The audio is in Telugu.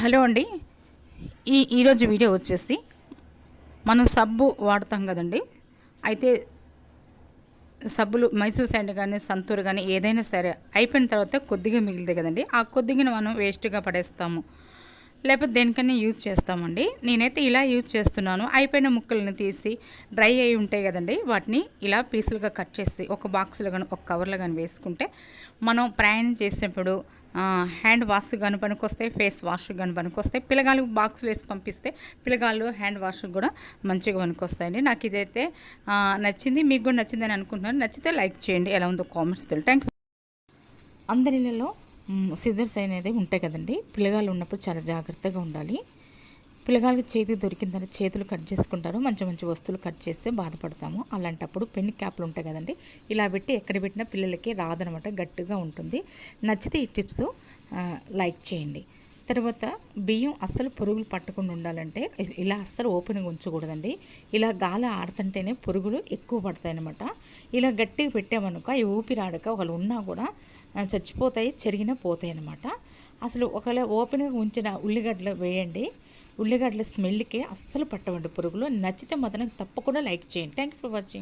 హలో అండి. ఈ ఈరోజు వీడియో వచ్చేసి మనం సబ్బు వాడతాం కదండి. అయితే సబ్బులు మైసూర్ శాండ్ కానీ సంతూర్ కానీ ఏదైనా సరే అయిపోయిన తర్వాత కొద్దిగా మిగిలితే కదండి ఆ కొద్దిగా మనం వేస్ట్గా పడేస్తాము. లేకపోతే దేనికన్నా యూజ్ చేస్తామండి. నేనైతే ఇలా యూజ్ చేస్తున్నాను. అయిపోయిన ముక్కలను తీసి డ్రై అయి ఉంటాయి కదండి. వాటిని ఇలా పీసులుగా కట్ చేసి ఒక బాక్స్లో కానీ ఒక కవర్లో కానీ వేసుకుంటే మనం ప్రయాణం చేసేటప్పుడు హ్యాండ్ వాష్ కానీ పనికొస్తాయి ఫేస్ వాష్ కానీ పనికొస్తాయి పిల్లగాళ్ళు బాక్స్లు వేసి పంపిస్తే పిల్లగాళ్ళు హ్యాండ్ వాష్ కూడా మంచిగా పనికొస్తాయండి. నాకు ఇదైతే నచ్చింది. మీకు కూడా నచ్చిందని అనుకుంటున్నాను. నచ్చితే లైక్ చేయండి. ఎలా ఉందో కామెంట్స్ తెలియదు. థ్యాంక్ అందరిలో సిజర్స్ అనేది ఉంటాయి కదండి. పిల్లగాళ్ళు ఉన్నప్పుడు చాలా జాగ్రత్తగా ఉండాలి. పిల్లగాళ్ళకి చేతికి దొరికిందని చేతులు కట్ చేసుకుంటారు. మంచి మంచి వస్తువులు కట్ చేస్తే బాధపడతాము. అలాంటప్పుడు పెన్ క్యాప్లు ఉంటాయి కదండి. ఇలా పెట్టి ఎక్కడ పెట్టినా పిల్లలకి రాదనమాట. గట్టిగా ఉంటుంది. నచ్చితే ఈ టిప్స్ లైక్ చేయండి. తర్వాత బియ్యం అస్సలు పురుగులు పట్టకుండా ఉండాలంటే ఇలా అస్సలు ఓపెన్గా ఉంచకూడదండి. ఇలా గాలి ఆడుతుంటేనే పురుగులు ఎక్కువ పడతాయి అనమాట ఇలా గట్టిగా పెట్టామనుకో అవి ఊపిరాడక ఒకళ్ళు ఉన్నా కూడా చచ్చిపోతాయి చెరిగినా పోతాయి అనమాట అసలు ఒకవేళ ఓపెన్గా ఉంచిన ఉల్లిగడ్డలు వేయండి. ఉల్లిగడ్డల స్మెల్కి అస్సలు పట్టవండి పురుగులు. నచ్చితే మాత్రం తప్పకుండా లైక్ చేయండి. Thank you for watching.